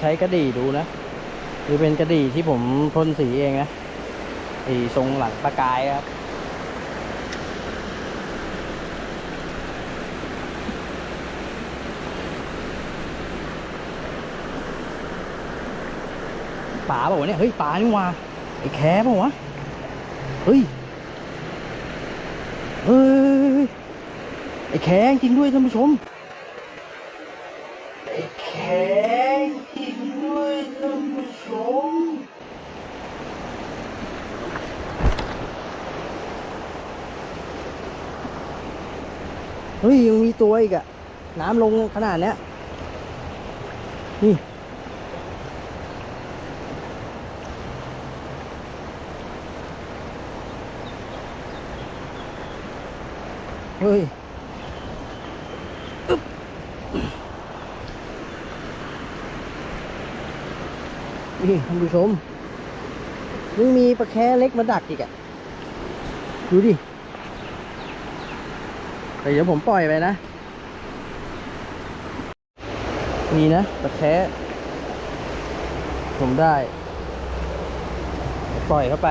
ใช้กระดี่ดูนะคือเป็นกระดี่ที่ผมพ่นสีเองนะไอ้ทรงหลังประกายครับป่าบอกว่าวะเนี่ยเฮ้ยป่านี่ว่าไอ้แคร์บอกวะเฮ้ยเฮ้ยไอ้แข็งจริงด้วยท่านผู้ชมไอ้แข็งจริงด้วยท่านผู้ชม เฮ้ย ยังมีตัวอีกอะน้ำลงขนาดเนี้ย นี่ เฮ้ยนี่ท่านผู้ชมยังมีปลาแค่เล็กมาดักอีกอะดูดิ เดี๋ยวผมปล่อยไปนะ มีนะปลาแค่ผมได้ ปล่อยเข้าไป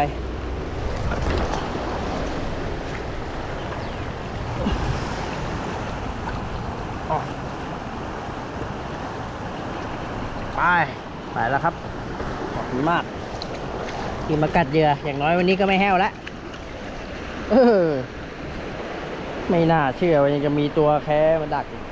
ไป ไปแล้วครับ ขอบคุณมากที่มากัดเหยื่อ อย่างน้อยวันนี้ก็ไม่แห้วแล้วเออ ไม่น่าเชื่อว่ายังจะมีตัวแค่มาดักอีก